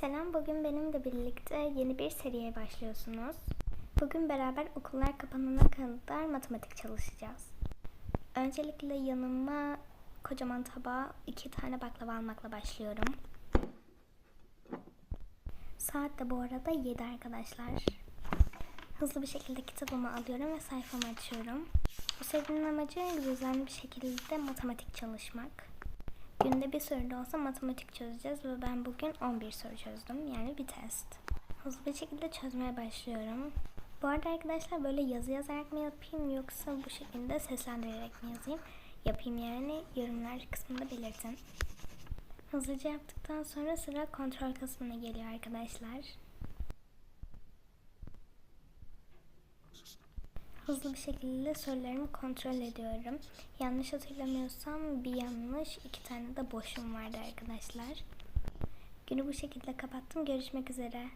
Selam, bugün benimle birlikte yeni bir seriye başlıyorsunuz. Bugün beraber okullar kapanana kadar matematik çalışacağız. Öncelikle yanıma kocaman tabağa iki tane baklava almakla başlıyorum. Saat de bu arada 7 arkadaşlar. Hızlı bir şekilde kitabımı alıyorum ve sayfamı açıyorum. Bu serinin amacı düzenli bir şekilde matematik çalışmak. Günde bir soru da olsa matematik çözeceğiz ve ben bugün 11 soru çözdüm. Yani bir test. Hızlı bir şekilde çözmeye başlıyorum. Bu arada arkadaşlar böyle yazı yazarak mı yapayım yoksa bu şekilde seslendirerek mi yazayım? Yapayım yani yorumlar kısmında belirtin. Hızlıca yaptıktan sonra sıra kontrol kısmına geliyor arkadaşlar. Hızlı bir şekilde sorularımı kontrol ediyorum. Yanlış hatırlamıyorsam bir yanlış, iki tane de boşum vardı arkadaşlar. Günü bu şekilde kapattım. Görüşmek üzere.